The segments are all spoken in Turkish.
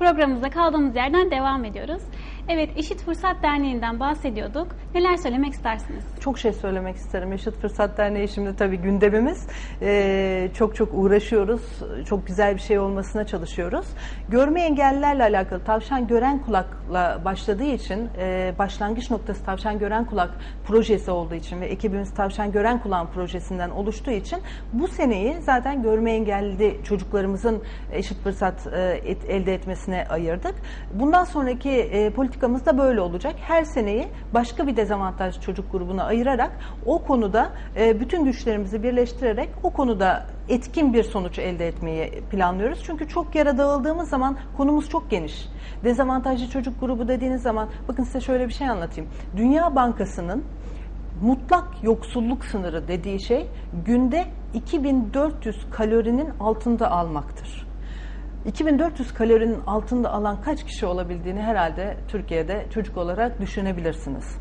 Programımıza kaldığımız yerden devam ediyoruz. Evet, Eşit Fırsat Derneği'nden bahsediyorduk. Neler söylemek istersiniz? Çok şey söylemek isterim. Eşit Fırsat Derneği şimdi tabii gündemimiz. Ee, çok çok uğraşıyoruz. Çok güzel bir şey olmasına çalışıyoruz. Görme engellilerle alakalı tavşan gören kulakla başladığı için e, başlangıç noktası tavşan gören kulak projesi olduğu için ve ekibimiz tavşan gören kulağın projesinden oluştuğu için bu seneyi zaten görme engelli çocuklarımızın eşit fırsat e, et- elde etmesine ayırdık. Bundan sonraki e, politikamız da böyle olacak. Her seneyi başka bir dezavantajlı çocuk grubuna ayırarak o konuda e, bütün güçlerimizi birleştirerek o konuda etkin bir sonuç elde etmeyi planlıyoruz. Çünkü çok yere dağıldığımız zaman konumuz çok geniş. Dezavantajlı çocuk grubu dediğiniz zaman bakın size şöyle bir şey anlatayım. Dünya Bankası'nın mutlak yoksulluk sınırı dediği şey günde 2400 kalorinin altında almaktır. 2400 kalorinin altında alan kaç kişi olabildiğini herhalde Türkiye'de çocuk olarak düşünebilirsiniz.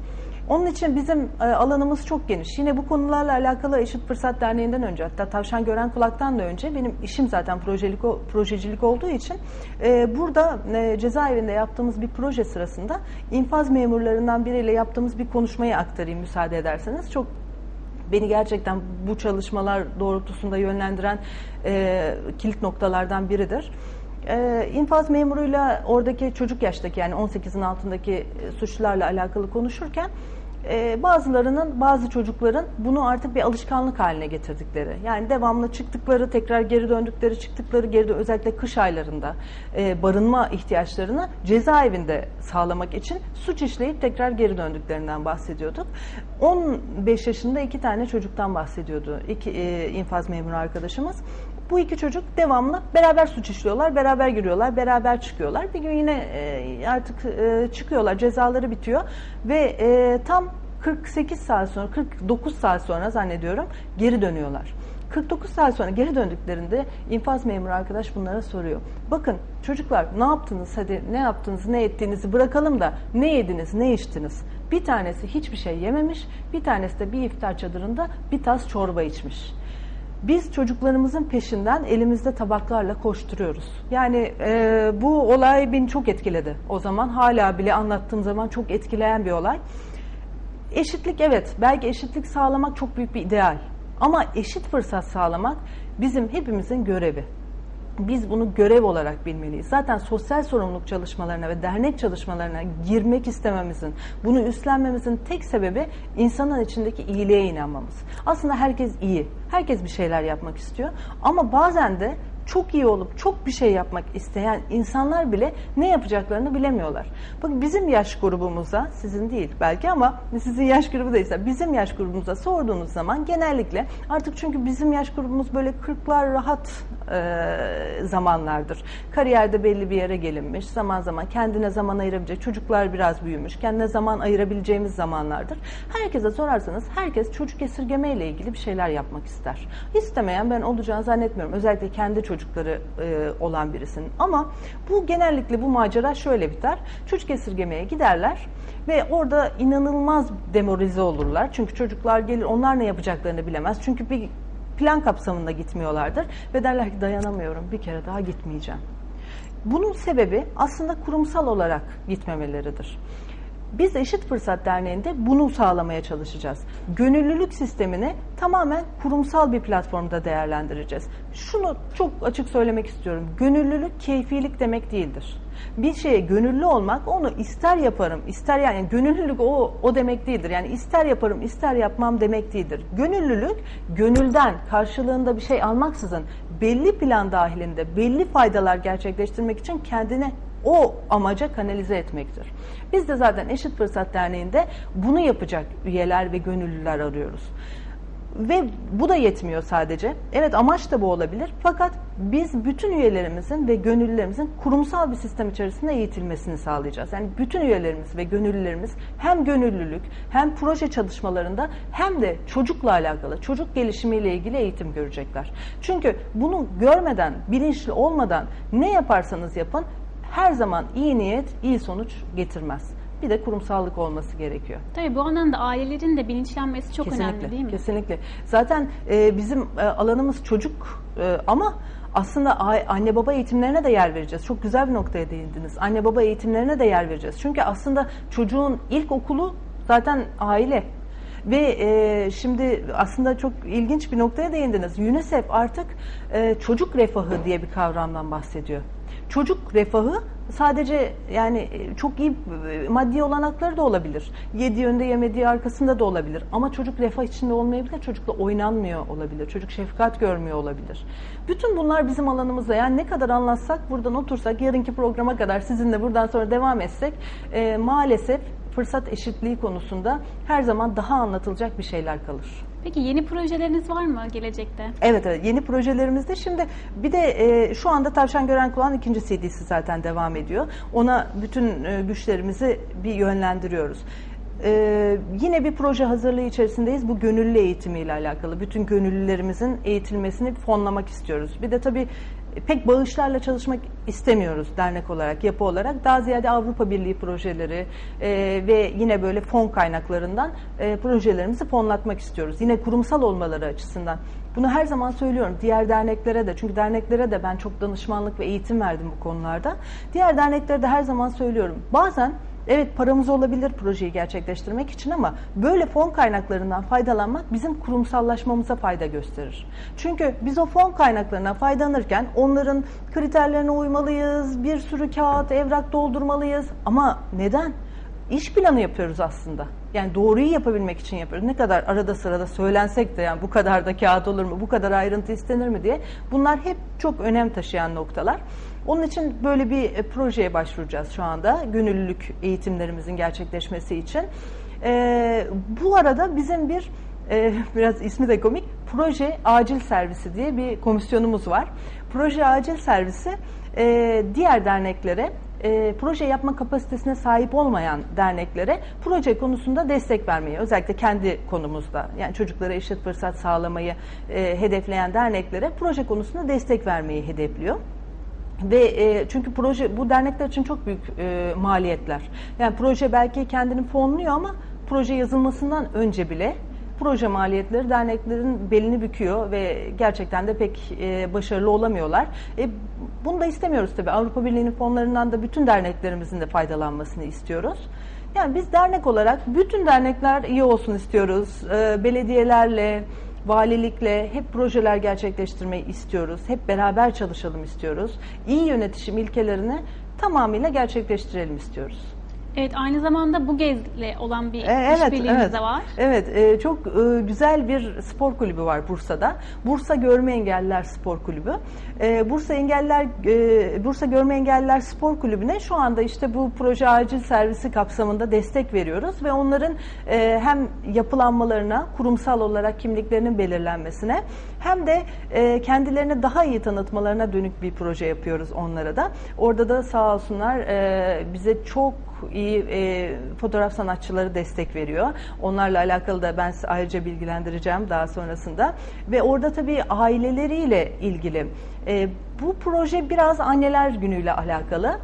Onun için bizim e, alanımız çok geniş. Yine bu konularla alakalı Eşit Fırsat Derneği'nden önce hatta Tavşan Gören Kulak'tan da önce benim işim zaten projelik, o- projecilik olduğu için e, burada e, cezaevinde yaptığımız bir proje sırasında infaz memurlarından biriyle yaptığımız bir konuşmayı aktarayım müsaade ederseniz. Çok beni gerçekten bu çalışmalar doğrultusunda yönlendiren e, kilit noktalardan biridir. E, infaz memuruyla oradaki çocuk yaştaki yani 18'in altındaki e, suçlularla alakalı konuşurken e, bazılarının, bazı çocukların bunu artık bir alışkanlık haline getirdikleri. Yani devamlı çıktıkları, tekrar geri döndükleri, çıktıkları geri dön- özellikle kış aylarında e, barınma ihtiyaçlarını cezaevinde sağlamak için suç işleyip tekrar geri döndüklerinden bahsediyorduk. 15 yaşında iki tane çocuktan bahsediyordu iki e, infaz memuru arkadaşımız. Bu iki çocuk devamlı beraber suç işliyorlar, beraber giriyorlar, beraber çıkıyorlar. Bir gün yine e, artık e, çıkıyorlar, cezaları bitiyor ve e, tam 48 saat sonra, 49 saat sonra zannediyorum geri dönüyorlar. 49 saat sonra geri döndüklerinde infaz memuru arkadaş bunlara soruyor. Bakın çocuklar ne yaptınız hadi ne yaptınız ne ettiğinizi bırakalım da ne yediniz ne içtiniz. Bir tanesi hiçbir şey yememiş bir tanesi de bir iftar çadırında bir tas çorba içmiş. Biz çocuklarımızın peşinden elimizde tabaklarla koşturuyoruz. Yani e, bu olay beni çok etkiledi. O zaman hala bile anlattığım zaman çok etkileyen bir olay. Eşitlik evet, belki eşitlik sağlamak çok büyük bir ideal. Ama eşit fırsat sağlamak bizim hepimizin görevi. Biz bunu görev olarak bilmeliyiz. Zaten sosyal sorumluluk çalışmalarına ve dernek çalışmalarına girmek istememizin, bunu üstlenmemizin tek sebebi insanın içindeki iyiliğe inanmamız. Aslında herkes iyi, herkes bir şeyler yapmak istiyor. Ama bazen de çok iyi olup çok bir şey yapmak isteyen insanlar bile ne yapacaklarını bilemiyorlar. Bakın bizim yaş grubumuza, sizin değil belki ama sizin yaş grubu değilse bizim yaş grubumuza sorduğunuz zaman genellikle artık çünkü bizim yaş grubumuz böyle 40'lar rahat e, zamanlardır. Kariyerde belli bir yere gelinmiş, zaman zaman kendine zaman ayırabilecek, çocuklar biraz büyümüş, kendine zaman ayırabileceğimiz zamanlardır. Herkese sorarsanız herkes çocuk esirgeme ile ilgili bir şeyler yapmak ister. İstemeyen ben olacağını zannetmiyorum. Özellikle kendi çocukları e, olan birisinin. Ama bu genellikle bu macera şöyle biter. Çocuk esirgemeye giderler ve orada inanılmaz demoralize olurlar. Çünkü çocuklar gelir onlar ne yapacaklarını bilemez. Çünkü bir plan kapsamında gitmiyorlardır ve derler ki dayanamıyorum bir kere daha gitmeyeceğim. Bunun sebebi aslında kurumsal olarak gitmemeleridir. Biz Eşit Fırsat Derneği'nde bunu sağlamaya çalışacağız. Gönüllülük sistemini tamamen kurumsal bir platformda değerlendireceğiz. Şunu çok açık söylemek istiyorum. Gönüllülük keyfilik demek değildir. Bir şeye gönüllü olmak onu ister yaparım, ister yani gönüllülük o o demek değildir. Yani ister yaparım, ister yapmam demek değildir. Gönüllülük gönülden karşılığında bir şey almaksızın belli plan dahilinde belli faydalar gerçekleştirmek için kendine o amaca kanalize etmektir. Biz de zaten Eşit Fırsat Derneği'nde bunu yapacak üyeler ve gönüllüler arıyoruz. Ve bu da yetmiyor sadece. Evet amaç da bu olabilir. Fakat biz bütün üyelerimizin ve gönüllülerimizin kurumsal bir sistem içerisinde eğitilmesini sağlayacağız. Yani bütün üyelerimiz ve gönüllülerimiz hem gönüllülük hem proje çalışmalarında hem de çocukla alakalı, çocuk gelişimiyle ilgili eğitim görecekler. Çünkü bunu görmeden, bilinçli olmadan ne yaparsanız yapın her zaman iyi niyet iyi sonuç getirmez. bir de kurumsallık olması gerekiyor. Tabii bu anlamda ailelerin de bilinçlenmesi çok önemli değil mi? Kesinlikle. Zaten e, bizim e, alanımız çocuk e, ama aslında anne baba eğitimlerine de yer vereceğiz. Çok güzel bir noktaya değindiniz. Anne baba eğitimlerine de yer vereceğiz. Çünkü aslında çocuğun ilk okulu zaten aile. Ve e, şimdi aslında çok ilginç bir noktaya değindiniz. UNICEF artık e, çocuk refahı diye bir kavramdan bahsediyor. Çocuk refahı sadece yani e, çok iyi e, maddi olanakları da olabilir. Yediği önde yemediği arkasında da olabilir. Ama çocuk refah içinde olmayabilir. Çocukla oynanmıyor olabilir. Çocuk şefkat görmüyor olabilir. Bütün bunlar bizim alanımızda. Yani ne kadar anlatsak buradan otursak yarınki programa kadar sizinle buradan sonra devam etsek e, maalesef fırsat eşitliği konusunda her zaman daha anlatılacak bir şeyler kalır. Peki yeni projeleriniz var mı gelecekte? Evet evet yeni projelerimizde şimdi bir de e, şu anda Tavşan Gören Kulağın ikinci CD'si zaten devam ediyor. Ona bütün e, güçlerimizi bir yönlendiriyoruz. E, yine bir proje hazırlığı içerisindeyiz. Bu gönüllü eğitimiyle alakalı. Bütün gönüllülerimizin eğitilmesini fonlamak istiyoruz. Bir de tabii pek bağışlarla çalışmak istemiyoruz dernek olarak, yapı olarak. Daha ziyade Avrupa Birliği projeleri e, ve yine böyle fon kaynaklarından e, projelerimizi fonlatmak istiyoruz. Yine kurumsal olmaları açısından. Bunu her zaman söylüyorum diğer derneklere de çünkü derneklere de ben çok danışmanlık ve eğitim verdim bu konularda. Diğer derneklere de her zaman söylüyorum. Bazen Evet paramız olabilir projeyi gerçekleştirmek için ama böyle fon kaynaklarından faydalanmak bizim kurumsallaşmamıza fayda gösterir. Çünkü biz o fon kaynaklarına faydalanırken onların kriterlerine uymalıyız, bir sürü kağıt, evrak doldurmalıyız. Ama neden? İş planı yapıyoruz aslında. Yani doğruyu yapabilmek için yapıyoruz. Ne kadar arada sırada söylensek de yani bu kadar da kağıt olur mu, bu kadar ayrıntı istenir mi diye bunlar hep çok önem taşıyan noktalar. Onun için böyle bir e, projeye başvuracağız şu anda gönüllülük eğitimlerimizin gerçekleşmesi için. Ee, bu arada bizim bir e, biraz ismi de komik proje acil servisi diye bir komisyonumuz var. Proje acil servisi e, diğer derneklere e, proje yapma kapasitesine sahip olmayan derneklere proje konusunda destek vermeyi özellikle kendi konumuzda yani çocuklara eşit fırsat sağlamayı e, hedefleyen derneklere proje konusunda destek vermeyi hedefliyor. Ve e, çünkü proje bu dernekler için çok büyük e, maliyetler. Yani proje belki kendini fonluyor ama proje yazılmasından önce bile proje maliyetleri derneklerin belini büküyor ve gerçekten de pek e, başarılı olamıyorlar. E, bunu da istemiyoruz tabii. Avrupa Birliği'nin fonlarından da bütün derneklerimizin de faydalanmasını istiyoruz. Yani biz dernek olarak bütün dernekler iyi olsun istiyoruz. E, belediyelerle, valilikle hep projeler gerçekleştirmeyi istiyoruz. Hep beraber çalışalım istiyoruz. İyi yönetişim ilkelerini tamamıyla gerçekleştirelim istiyoruz. Evet aynı zamanda bu gezle olan bir E, evet, işbirliğiniz evet. de var. Evet, e, çok e, güzel bir spor kulübü var Bursa'da. Bursa Görme Engelliler Spor Kulübü. E, Bursa Engelliler e, Bursa Görme Engelliler Spor Kulübü'ne şu anda işte bu proje acil servisi kapsamında destek veriyoruz ve onların e, hem yapılanmalarına, kurumsal olarak kimliklerinin belirlenmesine hem de e, kendilerini daha iyi tanıtmalarına dönük bir proje yapıyoruz onlara da. Orada da sağ olsunlar e, bize çok iyi e, fotoğraf sanatçıları destek veriyor. Onlarla alakalı da ben ayrıca bilgilendireceğim daha sonrasında. Ve orada tabii aileleriyle ilgili. E, bu proje biraz anneler günüyle alakalı.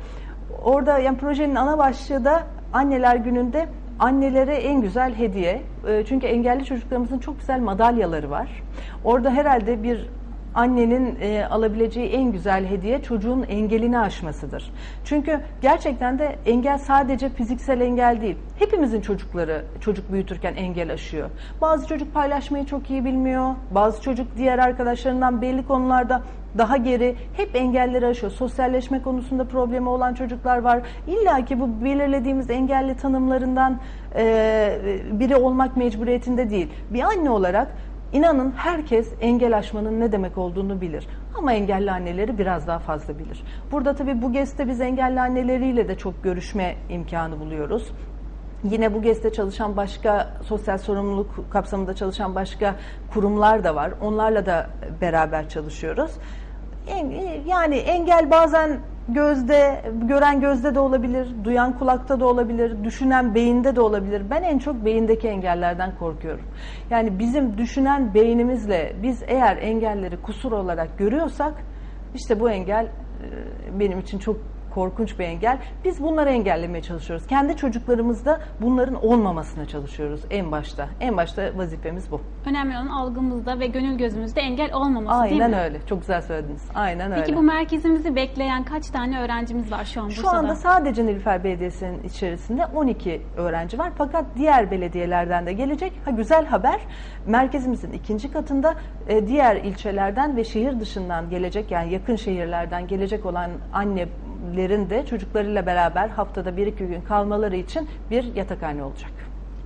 Orada yani projenin ana başlığı da anneler gününde annelere en güzel hediye. E, çünkü engelli çocuklarımızın çok güzel madalyaları var. Orada herhalde bir annenin e, alabileceği en güzel hediye çocuğun engelini aşmasıdır. Çünkü gerçekten de engel sadece fiziksel engel değil. Hepimizin çocukları çocuk büyütürken engel aşıyor. Bazı çocuk paylaşmayı çok iyi bilmiyor. Bazı çocuk diğer arkadaşlarından belli konularda daha geri hep engelleri aşıyor. Sosyalleşme konusunda problemi olan çocuklar var. İlla ki bu belirlediğimiz engelli tanımlarından e, biri olmak mecburiyetinde değil. Bir anne olarak İnanın herkes engel aşmanın ne demek olduğunu bilir. Ama engelli anneleri biraz daha fazla bilir. Burada tabii bu gezde biz engelli anneleriyle de çok görüşme imkanı buluyoruz. Yine bu gezde çalışan başka sosyal sorumluluk kapsamında çalışan başka kurumlar da var. Onlarla da beraber çalışıyoruz. Yani engel bazen gözde, gören gözde de olabilir, duyan kulakta da olabilir, düşünen beyinde de olabilir. Ben en çok beyindeki engellerden korkuyorum. Yani bizim düşünen beynimizle biz eğer engelleri kusur olarak görüyorsak işte bu engel e, benim için çok korkunç bir engel. Biz bunları engellemeye çalışıyoruz. Kendi çocuklarımızda bunların olmamasına çalışıyoruz en başta. En başta vazifemiz bu. Önemli olan algımızda ve gönül gözümüzde engel olmaması değil Aynen mi? öyle. Çok güzel söylediniz. Aynen öyle. Peki bu merkezimizi bekleyen kaç tane öğrencimiz var şu an Şu Bursa'da? anda sadece Nilüfer Belediyesi'nin içerisinde 12 öğrenci var. Fakat diğer belediyelerden de gelecek. Ha güzel haber. Merkezimizin ikinci katında e, diğer ilçelerden ve şehir dışından gelecek yani yakın şehirlerden gelecek olan annelerin de çocuklarıyla beraber haftada bir iki gün kalmaları için bir yatakhane olacak.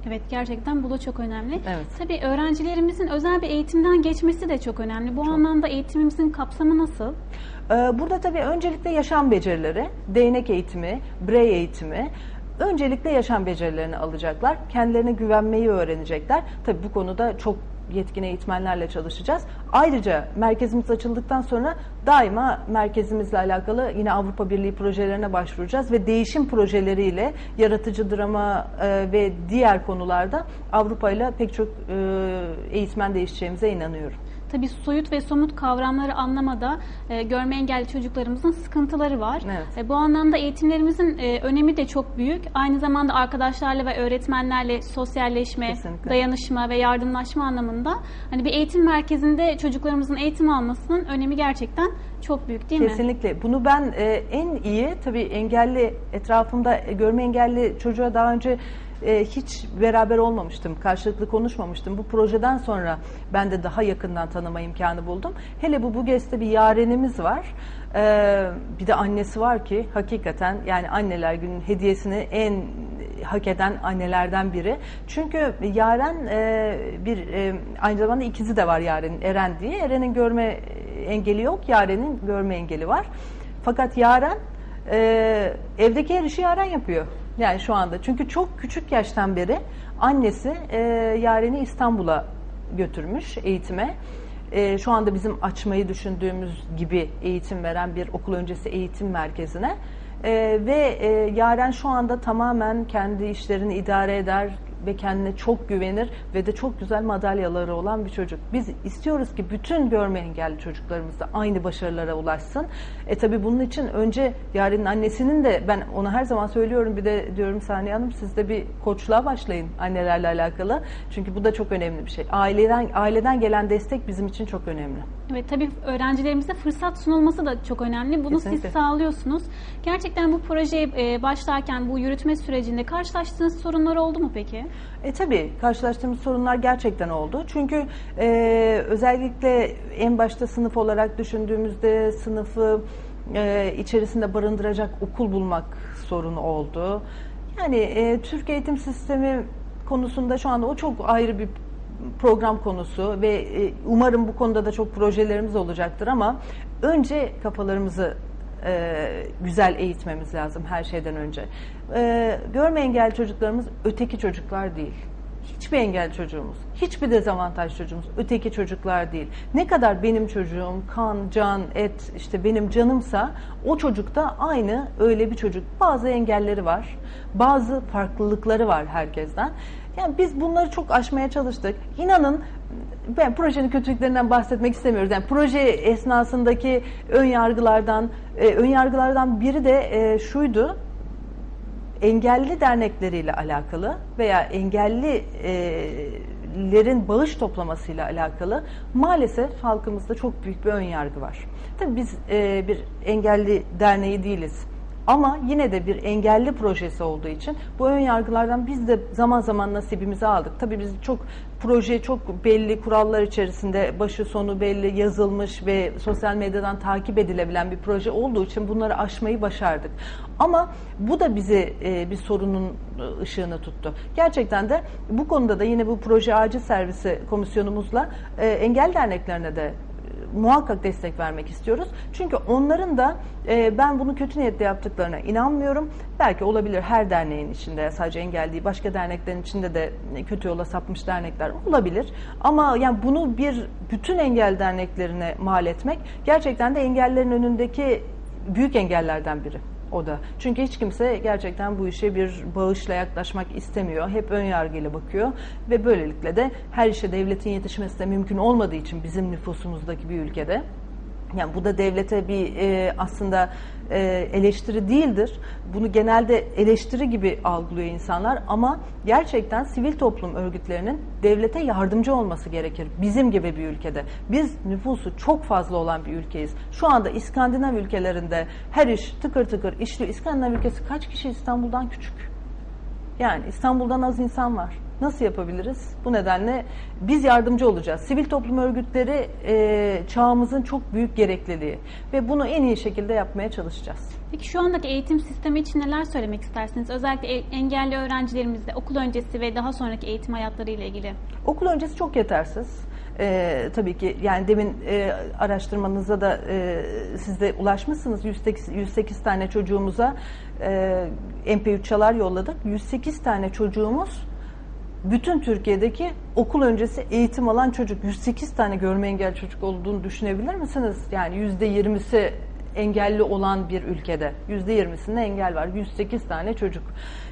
Evet gerçekten bu da çok önemli. Evet. Tabii öğrencilerimizin özel bir eğitimden geçmesi de çok önemli. Bu anlamda eğitimimizin kapsamı nasıl? Ee, Burada tabii öncelikle yaşam becerileri, değnek eğitimi, birey eğitimi, öncelikle yaşam becerilerini alacaklar. Kendilerine güvenmeyi öğrenecekler. Tabii bu konuda çok yetkin eğitmenlerle çalışacağız. Ayrıca merkezimiz açıldıktan sonra daima merkezimizle alakalı yine Avrupa Birliği projelerine başvuracağız ve değişim projeleriyle yaratıcı drama e, ve diğer konularda Avrupa ile pek çok e, eğitmen değişeceğimize inanıyorum. Tabii soyut ve somut kavramları anlamada e, görme engelli çocuklarımızın sıkıntıları var. Evet. E, bu anlamda eğitimlerimizin e, önemi de çok büyük. Aynı zamanda arkadaşlarla ve öğretmenlerle sosyalleşme, Kesinlikle. dayanışma ve yardımlaşma anlamında hani bir eğitim merkezinde çocuklarımızın eğitim almasının önemi gerçekten çok büyük değil mi? Kesinlikle. Bunu ben e, en iyi tabii engelli etrafımda e, görme engelli çocuğa daha önce e, hiç beraber olmamıştım. Karşılıklı konuşmamıştım. Bu projeden sonra ben de daha yakından tanıma imkanı buldum. Hele bu Buges'te bir yarenimiz var. E, bir de annesi var ki hakikaten yani anneler günün hediyesini en hak eden annelerden biri. Çünkü Yaren e, bir e, aynı zamanda ikizi de var Yaren'in Eren diye. Eren'in görme engeli yok, Yaren'in görme engeli var. Fakat Yaren e, evdeki her işi Yaren yapıyor. Yani şu anda. Çünkü çok küçük yaştan beri annesi e, Yaren'i İstanbul'a götürmüş eğitime. E, şu anda bizim açmayı düşündüğümüz gibi eğitim veren bir okul öncesi eğitim merkezine. E, ve e, Yaren şu anda tamamen kendi işlerini idare eder ve kendine çok güvenir ve de çok güzel madalyaları olan bir çocuk. Biz istiyoruz ki bütün görme engelli çocuklarımız da aynı başarılara ulaşsın. E tabi bunun için önce Yaren'in annesinin de ben ona her zaman söylüyorum bir de diyorum Saniye Hanım siz de bir koçluğa başlayın annelerle alakalı. Çünkü bu da çok önemli bir şey. Aileden aileden gelen destek bizim için çok önemli. Evet tabii öğrencilerimize fırsat sunulması da çok önemli. Bunu Kesinlikle. siz sağlıyorsunuz. Gerçekten bu projeye e, başlarken bu yürütme sürecinde karşılaştığınız sorunlar oldu mu peki? E tabii karşılaştığımız sorunlar gerçekten oldu. Çünkü e, özellikle en başta sınıf olarak düşündüğümüzde sınıfı e, içerisinde barındıracak okul bulmak sorunu oldu. Yani e, Türk eğitim sistemi konusunda şu anda o çok ayrı bir program konusu ve e, umarım bu konuda da çok projelerimiz olacaktır ama önce kafalarımızı e, güzel eğitmemiz lazım her şeyden önce. E, görme engelli çocuklarımız öteki çocuklar değil. Hiçbir engel çocuğumuz, hiçbir dezavantaj çocuğumuz öteki çocuklar değil. Ne kadar benim çocuğum kan, can, et işte benim canımsa o çocuk da aynı öyle bir çocuk. Bazı engelleri var, bazı farklılıkları var herkesten. Yani biz bunları çok aşmaya çalıştık. İnanın ben projenin kötülüklerinden bahsetmek istemiyoruz. Yani proje esnasındaki ön yargılardan, e, ön yargılardan biri de e, şuydu. Engelli dernekleriyle alakalı veya engellilerin bağış toplamasıyla alakalı maalesef halkımızda çok büyük bir ön yargı var. Tabii biz e, bir engelli derneği değiliz. Ama yine de bir engelli projesi olduğu için bu ön yargılardan biz de zaman zaman nasibimizi aldık. Tabii biz çok proje çok belli kurallar içerisinde başı sonu belli yazılmış ve sosyal medyadan takip edilebilen bir proje olduğu için bunları aşmayı başardık. Ama bu da bizi e, bir sorunun e, ışığını tuttu. Gerçekten de bu konuda da yine bu proje acil servisi komisyonumuzla e, engel derneklerine de muhakkak destek vermek istiyoruz. Çünkü onların da e, ben bunu kötü niyetle yaptıklarına inanmıyorum. Belki olabilir her derneğin içinde sadece engel başka derneklerin içinde de kötü yola sapmış dernekler olabilir. Ama yani bunu bir bütün engel derneklerine mal etmek gerçekten de engellerin önündeki büyük engellerden biri o da. Çünkü hiç kimse gerçekten bu işe bir bağışla yaklaşmak istemiyor. Hep ön yargıyla bakıyor ve böylelikle de her işe devletin yetişmesi de mümkün olmadığı için bizim nüfusumuzdaki bir ülkede Yani bu da devlete bir e, aslında e, eleştiri değildir. Bunu genelde eleştiri gibi algılıyor insanlar ama gerçekten sivil toplum örgütlerinin devlete yardımcı olması gerekir. Bizim gibi bir ülkede. Biz nüfusu çok fazla olan bir ülkeyiz. Şu anda İskandinav ülkelerinde her iş tıkır tıkır işliyor. İskandinav ülkesi kaç kişi İstanbul'dan küçük? Yani İstanbul'dan az insan var. Nasıl yapabiliriz? Bu nedenle biz yardımcı olacağız. Sivil toplum örgütleri e, çağımızın çok büyük gerekliliği ve bunu en iyi şekilde yapmaya çalışacağız. Peki şu andaki eğitim sistemi için neler söylemek istersiniz? Özellikle e- engelli öğrencilerimizde okul öncesi ve daha sonraki eğitim hayatları ile ilgili. Okul öncesi çok yetersiz. Ee, tabii ki yani demin e, araştırmanızda da e, siz de ulaşmışsınız 108, 108 tane çocuğumuza e, MP3 çalar yolladık. 108 tane çocuğumuz bütün Türkiye'deki okul öncesi eğitim alan çocuk 108 tane görme engel çocuk olduğunu düşünebilir misiniz? Yani %20'si engelli olan bir ülkede %20'sinde engel var. 108 tane çocuk.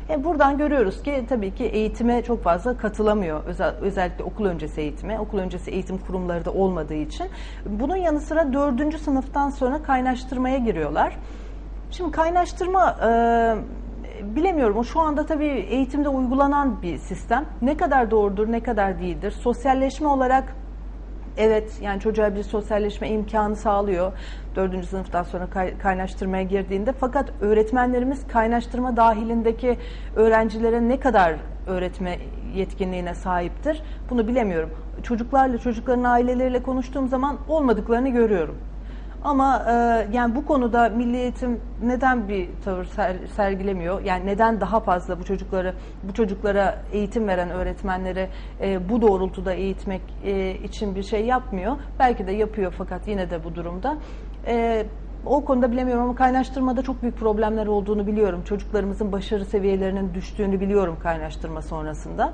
E buradan görüyoruz ki tabii ki eğitime çok fazla katılamıyor. Özel, özellikle okul öncesi eğitime. Okul öncesi eğitim kurumları da olmadığı için. Bunun yanı sıra 4. sınıftan sonra kaynaştırmaya giriyorlar. Şimdi kaynaştırma e, bilemiyorum. Şu anda tabii eğitimde uygulanan bir sistem. Ne kadar doğrudur, ne kadar değildir. Sosyalleşme olarak evet yani çocuğa bir sosyalleşme imkanı sağlıyor. Dördüncü sınıftan sonra kay- kaynaştırmaya girdiğinde. Fakat öğretmenlerimiz kaynaştırma dahilindeki öğrencilere ne kadar öğretme yetkinliğine sahiptir? Bunu bilemiyorum. Çocuklarla, çocukların aileleriyle konuştuğum zaman olmadıklarını görüyorum. Ama e, yani bu konuda Milli Eğitim neden bir tavır ser- sergilemiyor? Yani neden daha fazla bu çocukları bu çocuklara eğitim veren öğretmenleri e, bu doğrultuda eğitmek e, için bir şey yapmıyor? Belki de yapıyor fakat yine de bu durumda. E, o konuda bilemiyorum ama kaynaştırmada çok büyük problemler olduğunu biliyorum. Çocuklarımızın başarı seviyelerinin düştüğünü biliyorum kaynaştırma sonrasında.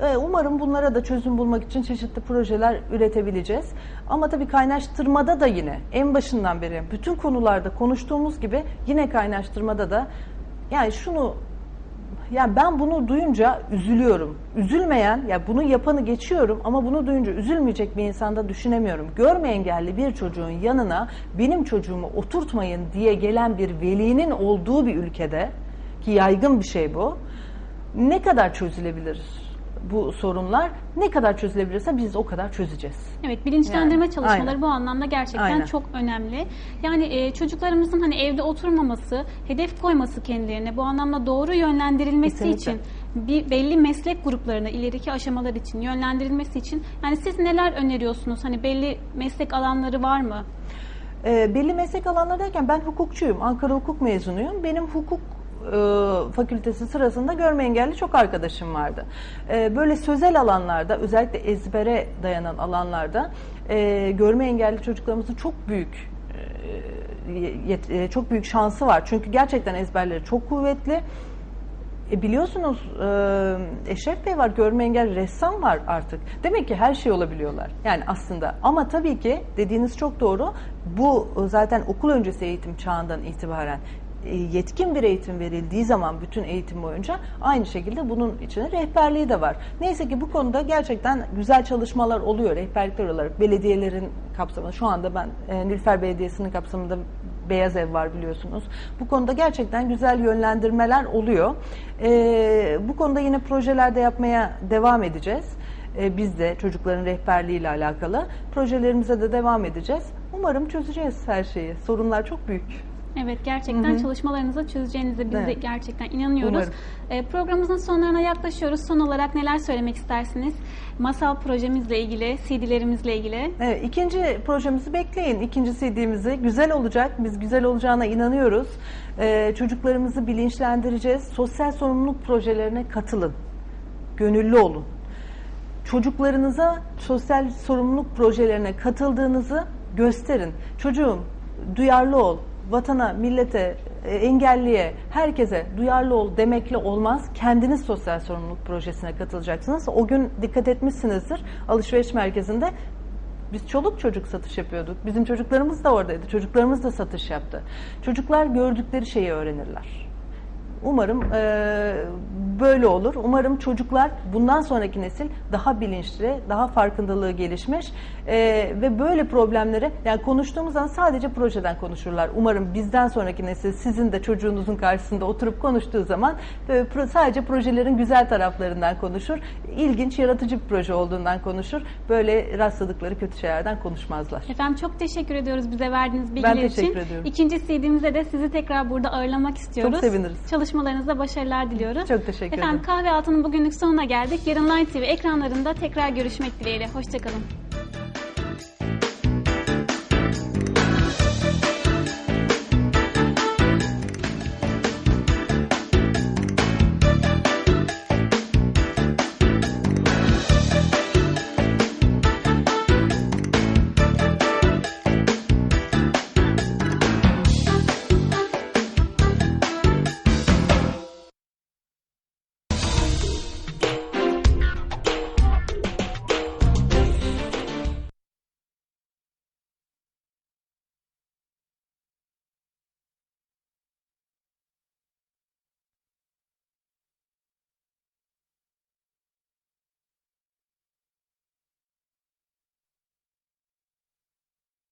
Ee, Umarım bunlara da çözüm bulmak için çeşitli projeler üretebileceğiz. Ama tabii kaynaştırmada da yine en başından beri bütün konularda konuştuğumuz gibi yine kaynaştırmada da yani şunu yani ben bunu duyunca üzülüyorum. Üzülmeyen, ya bunu yapanı geçiyorum ama bunu duyunca üzülmeyecek bir insanda düşünemiyorum. Görme engelli bir çocuğun yanına benim çocuğumu oturtmayın diye gelen bir velinin olduğu bir ülkede ki yaygın bir şey bu. Ne kadar çözülebilir bu sorunlar? Ne kadar çözülebilirse biz o kadar çözeceğiz. Evet, bilinçlendirme Yani, çalışmaları aynen. bu anlamda gerçekten Aynen. çok önemli. Yani e, çocuklarımızın hani evde oturmaması, hedef koyması kendilerine bu anlamda doğru yönlendirilmesi Kesinlikle. için bir belli meslek gruplarına ileriki aşamalar için yönlendirilmesi için yani siz neler öneriyorsunuz? Hani belli meslek alanları var mı? E, belli meslek alanları derken ben hukukçuyum. Ankara hukuk mezunuyum. Benim hukuk e, fakültesi sırasında görme engelli çok arkadaşım vardı. E, böyle sözel alanlarda özellikle ezbere dayanan alanlarda e, görme engelli çocuklarımızın çok büyük e, e, çok büyük şansı var. Çünkü gerçekten ezberleri çok kuvvetli. E biliyorsunuz e, Eşref Bey var, görme engelli ressam var artık. Demek ki her şey olabiliyorlar. Yani aslında ama tabii ki dediğiniz çok doğru. Bu zaten okul öncesi eğitim çağından itibaren e, yetkin bir eğitim verildiği zaman bütün eğitim boyunca aynı şekilde bunun içine rehberliği de var. Neyse ki bu konuda gerçekten güzel çalışmalar oluyor rehberlikler olarak belediyelerin kapsamında. Şu anda ben e, Belediyesi'nin kapsamında Beyaz Ev var biliyorsunuz. Bu konuda gerçekten güzel yönlendirmeler oluyor. E, bu konuda yine projelerde yapmaya devam edeceğiz. E, biz de çocukların rehberliğiyle alakalı projelerimize de devam edeceğiz. Umarım çözeceğiz her şeyi. Sorunlar çok büyük. Evet gerçekten çalışmalarınızı çözeceğinize biz de Evet. gerçekten inanıyoruz. Umarım. Ee, programımızın sonlarına yaklaşıyoruz. Son olarak neler söylemek istersiniz? Masal projemizle ilgili, CD'lerimizle ilgili. Evet, ikinci projemizi bekleyin. İkinci CD'mizi güzel olacak. Biz güzel olacağına inanıyoruz. Ee, çocuklarımızı bilinçlendireceğiz. Sosyal sorumluluk projelerine katılın. Gönüllü olun. Çocuklarınıza sosyal sorumluluk projelerine katıldığınızı gösterin. Çocuğum duyarlı ol. Vatana, millete, e, engelliye, herkese duyarlı ol demekle olmaz. Kendiniz sosyal sorumluluk projesine katılacaksınız. O gün dikkat etmişsinizdir. Alışveriş merkezinde biz çoluk çocuk satış yapıyorduk. Bizim çocuklarımız da oradaydı. Çocuklarımız da satış yaptı. Çocuklar gördükleri şeyi öğrenirler. Umarım e, böyle olur. Umarım çocuklar bundan sonraki nesil daha bilinçli, daha farkındalığı gelişmiş e, ve böyle problemleri yani konuştuğumuz zaman sadece projeden konuşurlar. Umarım bizden sonraki nesil sizin de çocuğunuzun karşısında oturup konuştuğu zaman böyle pro- sadece projelerin güzel taraflarından konuşur. İlginç, yaratıcı bir proje olduğundan konuşur. Böyle rastladıkları kötü şeylerden konuşmazlar. Efendim çok teşekkür ediyoruz bize verdiğiniz bilgiler için. teşekkür ediyorum. İkinci CD'mizde de sizi tekrar burada ağırlamak istiyoruz. seviniriz. Çalışmalarınızda başarılar diliyoruz. Çok teşekkür Efendim ederim. Kahve Altı'nın bugünlük sonuna geldik. Yarın Line TV ekranlarında tekrar görüşmek dileğiyle. Hoşçakalın.